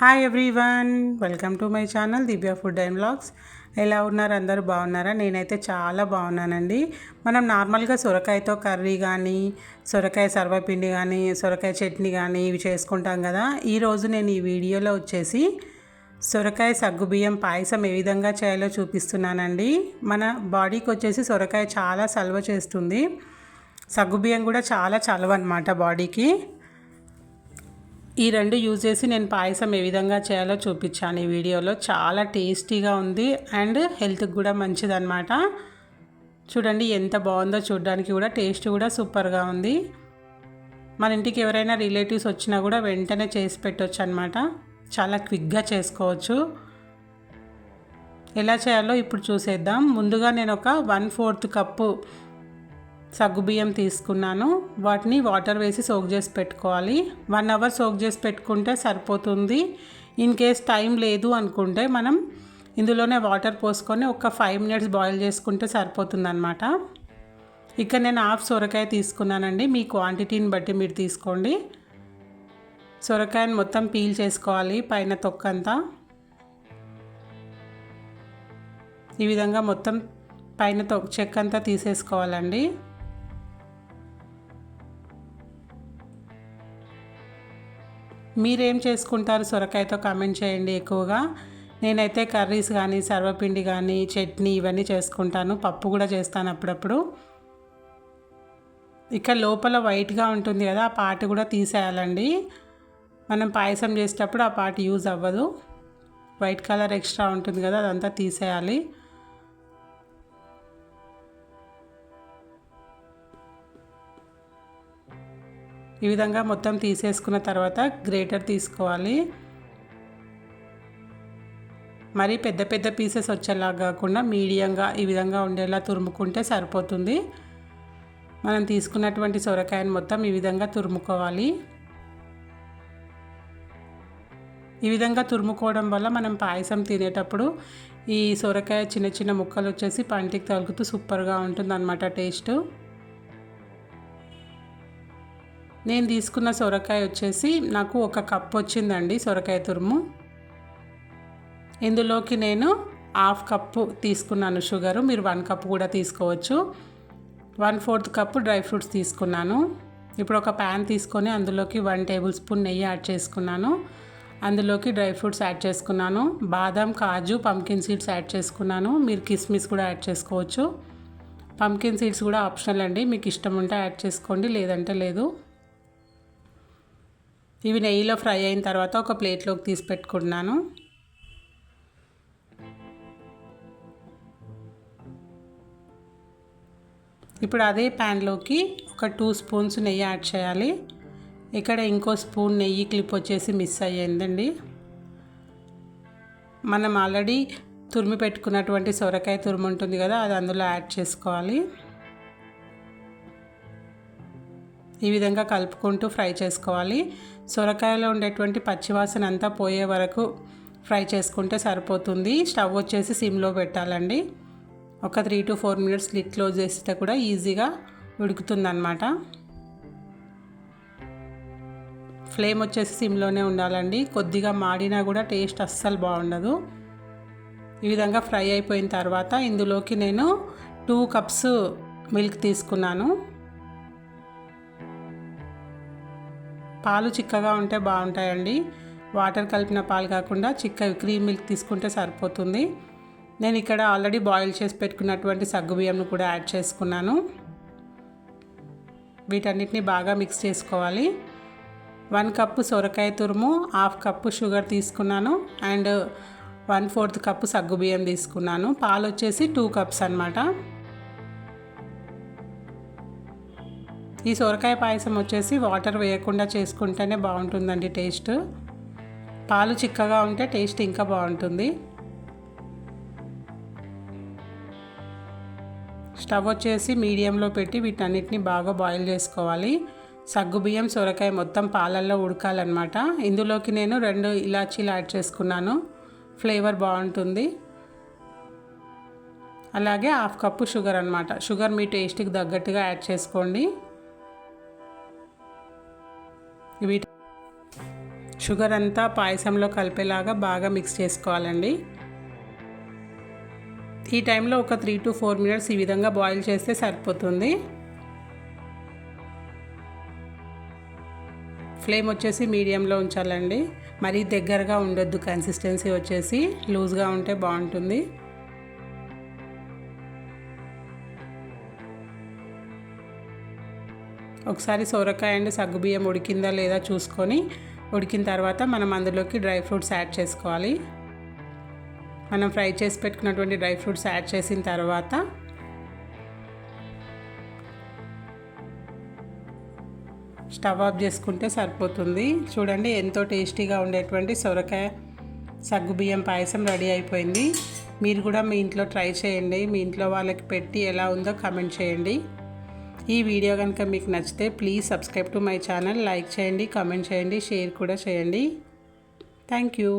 Hi everyone welcome to my channel Divya food and blogs ఎలా ఉన్నారు? అందరూ బాగున్నారా? నేనైతే చాలా బాగున్నానండి. మనం నార్మల్గా సొరకాయతో కర్రీ కానీ సొరకాయ సర్వపిండి కానీ సొరకాయ చట్నీ కానీ ఇవి చేసుకుంటాం కదా. ఈరోజు నేను ఈ వీడియోలో వచ్చేసి సొరకాయ సగ్గుబియ్యం పాయసం ఏ విధంగా చేయాలో చూపిస్తున్నానండి. మన బాడీకి వచ్చేసి సొరకాయ చాలా సలవ చేస్తుంది. సగ్గుబియ్యం కూడా చాలా చలవ అనమాట బాడీకి. ఈ రెండు యూజ్ చేసి నేను పాయసం ఏ విధంగా చేయాలో చూపించాను ఈ వీడియోలో. చాలా టేస్టీగా ఉంది అండ్ హెల్త్కి కూడా మంచిదన్నమాట. చూడండి ఎంత బాగుందో చూడడానికి కూడా టేస్ట్ కూడా సూపర్గా ఉంది. మన ఇంటికి ఎవరైనా రిలేటివ్స్ వచ్చినా కూడా వెంటనే చేసి పెట్టవచ్చు అనమాట చాలా క్విక్గా చేసుకోవచ్చు. ఎలా చేయాలో ఇప్పుడు చూసేద్దాం. ముందుగా నేను ఒక వన్ ఫోర్త్ కప్పు సగ్గుబియ్యం తీసుకున్నాను. వాటిని వాటర్ వేసి సోక్ చేసి పెట్టుకోవాలి. వన్ అవర్ సోక్ చేసి పెట్టుకుంటే సరిపోతుంది. ఇన్ కేస్ టైం లేదు అనుకుంటే మనం ఇందులోనే వాటర్ పోసుకొని ఒక ఫైవ్ మినిట్స్ బాయిల్ చేసుకుంటే సరిపోతుంది అనమాట ఇక్కడ నేను హాఫ్ సొరకాయ తీసుకున్నానండి. మీ క్వాంటిటీని బట్టి మీరు తీసుకోండి. సొరకాయని మొత్తం పీల్ చేసుకోవాలి పైన తొక్కంతా. ఈ విధంగా మొత్తం పైన తొక్ చెక్కంతా తీసేసుకోవాలండి. మీరేం చేసుకుంటారు? సొరకాయతో కామెంట్ చేయండి ఎక్కువగా. నేనైతే కర్రీస్ కానీ సర్వపిండి కానీ చట్నీ ఇవన్నీ చేసుకుంటాను. పప్పు కూడా చేస్తాను అప్పుడప్పుడు. ఇక్కడ లోపల వైట్గా ఉంటుంది కదా ఆ పార్ట్ కూడా తీసేయాలండి. మనం పాయసం చేసేటప్పుడు ఆ పాట యూజ్ అవ్వదు. వైట్ కలర్ ఎక్స్ట్రా ఉంటుంది కదా అదంతా తీసేయాలి. ఈ విధంగా మొత్తం తీసేసుకున్న తర్వాత గ్రేటర్ తీసుకోవాలి. మరి పెద్ద పెద్ద పీసెస్ వచ్చేలా కాకుండా మీడియంగా ఈ విధంగా ఉండేలా తురుముకుంటే సరిపోతుంది. మనం తీసుకున్నటువంటి సొరకాయను మొత్తం ఈ విధంగా తురుముకోవాలి. ఈ విధంగా తురుముకోవడం వల్ల మనం పాయసం తినేటప్పుడు ఈ సొరకాయ చిన్న చిన్న ముక్కలు వచ్చేసి పంటికి తగులుతూ సూపర్గా ఉంటుంది అన్నమాట టేస్ట్ నేను తీసుకున్న సొరకాయ వచ్చేసి నాకు ఒక కప్ వచ్చిందండి సొరకాయ తురుము. ఇందులోకి నేను హాఫ్ కప్పు తీసుకున్నాను షుగరు. మీరు వన్ కప్ కూడా తీసుకోవచ్చు. One fourth cup dry fruits తీసుకున్నాను. ఇప్పుడు ఒక ప్యాన్ తీసుకొని అందులోకి వన్ టేబుల్ స్పూన్ నెయ్యి యాడ్ చేసుకున్నాను. అందులోకి డ్రై ఫ్రూట్స్ యాడ్ చేసుకున్నాను. బాదం కాజు పంకిన్ సీడ్స్ యాడ్ చేసుకున్నాను. మీరు కిస్మిస్ కూడా యాడ్ చేసుకోవచ్చు. పంకిన్ సీడ్స్ కూడా ఆప్షనల్ అండి. మీకు ఇష్టం ఉంటే యాడ్ చేసుకోండి లేదంటే లేదు. ఇవి నెయ్యిలో ఫ్రై అయిన తర్వాత ఒక ప్లేట్లోకి తీసి పెట్టుకుంటున్నాను. ఇప్పుడు అదే ప్యాన్లోకి ఒక టూ స్పూన్స్ నెయ్యి యాడ్ చేయాలి. ఇక్కడ ఇంకో స్పూన్ నెయ్యి క్లిప్ వచ్చేసి మిస్ అయ్యిందండి. మనం ఆల్రెడీ తురిమి పెట్టుకున్నటువంటి సొరకాయ తురుము ఉంటుంది కదా అది అందులో యాడ్ చేసుకోవాలి. ఈ విధంగా కలుపుకుంటూ ఫ్రై చేసుకోవాలి. సొరకాయలో ఉండేటువంటి పచ్చివాసన అంతా పోయే వరకు ఫ్రై చేసుకుంటే సరిపోతుంది. స్టవ్ వచ్చేసి సిమ్లో పెట్టాలండి. ఒక three to four minutes lid close చేస్తే కూడా ఈజీగా ఉడుకుతుందన్నమాట. ఫ్లేమ్ వచ్చేసి సిమ్లోనే ఉండాలండి. కొద్దిగా మాడినా కూడా టేస్ట్ అస్సలు బాగుండదు. ఈ విధంగా ఫ్రై అయిపోయిన తర్వాత ఇందులోకి నేను టూ కప్స్ మిల్క్ తీసుకున్నాను. పాలు చిక్కగా ఉంటే బాగుంటాయండి. వాటర్ కలిపిన పాలు కాకుండా చిక్క క్రీమ్ మిల్క్ తీసుకుంటే సరిపోతుంది. నేను ఇక్కడ ఆల్రెడీ బాయిల్ చేసి పెట్టుకున్నటువంటి సగ్గుబియ్యంను కూడా యాడ్ చేసుకున్నాను. వీటన్నిటిని బాగా మిక్స్ చేసుకోవాలి. వన్ కప్పు సొరకాయ తురుము హాఫ్ కప్పు షుగర్ తీసుకున్నాను అండ్ వన్ ఫోర్త్ కప్పు సగ్గుబియ్యం తీసుకున్నాను. పాలు వచ్చేసి టూ కప్స్ అనమాట ఈ సొరకాయ పాయసం వచ్చేసి వాటర్ వేయకుండా చేసుకుంటేనే బాగుంటుందండి టేస్ట్. పాలు చిక్కగా ఉంటే టేస్ట్ ఇంకా బాగుంటుంది. స్టవ్ వచ్చేసి మీడియంలో పెట్టి వీటన్నిటిని బాగా బాయిల్ చేసుకోవాలి. సగ్గుబియ్యం సొరకాయ మొత్తం పాలల్లో ఉడకాలన్నమాట. ఇందులోకి నేను రెండు ఇలాచీలు యాడ్ చేసుకున్నాను. ఫ్లేవర్ బాగుంటుంది. అలాగే హాఫ్ కప్పు షుగర్ అనమాట షుగర్ మీ టేస్ట్కి తగ్గట్టుగా యాడ్ చేసుకోండి. వీటి షుగర్ అంతా పాయసంలో కలిపేలాగా బాగా మిక్స్ చేసుకోవాలండి. ఈ టైంలో ఒక త్రీ టు ఫోర్ మినిట్స్ ఈ విధంగా బాయిల్ చేస్తే సరిపోతుంది. ఫ్లేమ్ వచ్చేసి మీడియంలో ఉంచాలండి. మరీ దగ్గరగా ఉండొద్దు కన్సిస్టెన్సీ వచ్చేసి లూజ్గా ఉంటే బాగుంటుంది. ఒకసారి సొరకాయ అండ్ సగ్గుబియ్యం ఉడికిందా లేదా చూసుకొని ఉడికిన తర్వాత మనం అందులోకి డ్రై ఫ్రూట్స్ యాడ్ చేసుకోవాలి. మనం ఫ్రై చేసి పెట్టుకున్నటువంటి డ్రై ఫ్రూట్స్ యాడ్ చేసిన తర్వాత స్టవ్ ఆఫ్ చేసుకుంటే సరిపోతుంది. చూడండి ఎంతో టేస్టీగా ఉండేటువంటి సొరకాయ సగ్గుబియ్యం పాయసం రెడీ అయిపోయింది. మీరు కూడా మీ ఇంట్లో ట్రై చేయండి. మీ ఇంట్లో వాళ్ళకి పెట్టి ఎలా ఉందో కమెంట్ చేయండి. ఈ వీడియో కనుక మీకు నచ్చితే please subscribe to my channel like చేయండి కామెంట్ చేయండి షేర్ కూడా చేయండి. Thank you